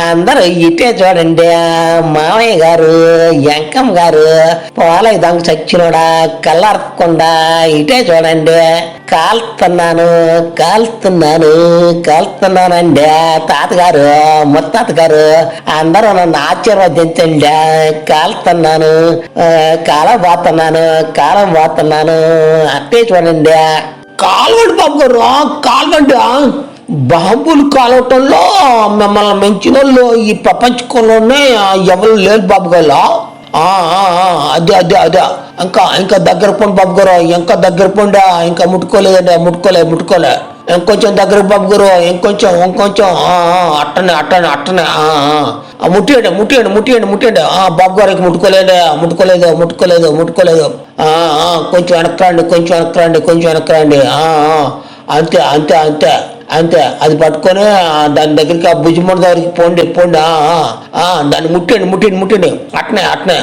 అందరూ ఇటే చూడండి. మామయ్య గారు ఎంకమ్మ గారు పోలకి దొంగ చచ్చినోడా కళ్ళరకుండా ఇటే చూడండి. కాలుతున్నాను కాలుతున్నాను కాలుతున్నానండి. తాతగారు ముత్తాత గారు అందరూ నన్ను ఆశీర్వదించండి. కాలుతున్నాను కాలం పోతున్నాను కాలం పోతున్నాను. అట్టే చూడండి. కాల్వండి బాబు గారు కాల్వండి బాబులు కాలవటంలో మిమ్మల్ని మించిన వాళ్ళు ఈ ప్రపంచంలోనే ఎవరు లేరు బాబు గారు. అదే అదే అదే. ఇంకా ఇంకా దగ్గర పోండి బాబు గారు. ఇంకా దగ్గర పోండి. ఇంకా ముట్టుకోలేదండి. ముట్టుకోలే ముట్టుకోలే. ఇంకొంచెం దగ్గర బాబు గారు. ఇంకొంచెం ఇంకొంచెం. అట్టనే అట్టనే అట్టనే. ఆ, ఆ. ముట్టేయండి ముట్టియండి ముట్టియండి ముట్టియండి ముట్టియండి. ఆ, ముట్టుకోలేదు. ముట్టుకోలేదు ముట్టుకోలేదు కొంచెం వెనక్కి రండి కొంచెం వెనక్కి రండి కొంచెం వెనక్కి రండి. అంతే అంతే అంతే. అంతే అది పట్టుకొని దాని దగ్గరికి ఆ భుజముడి దగ్గరికి పోండి పోండి దాన్ని ముట్టండి ముట్టండి ముట్టండి. అట్నే అట్నే.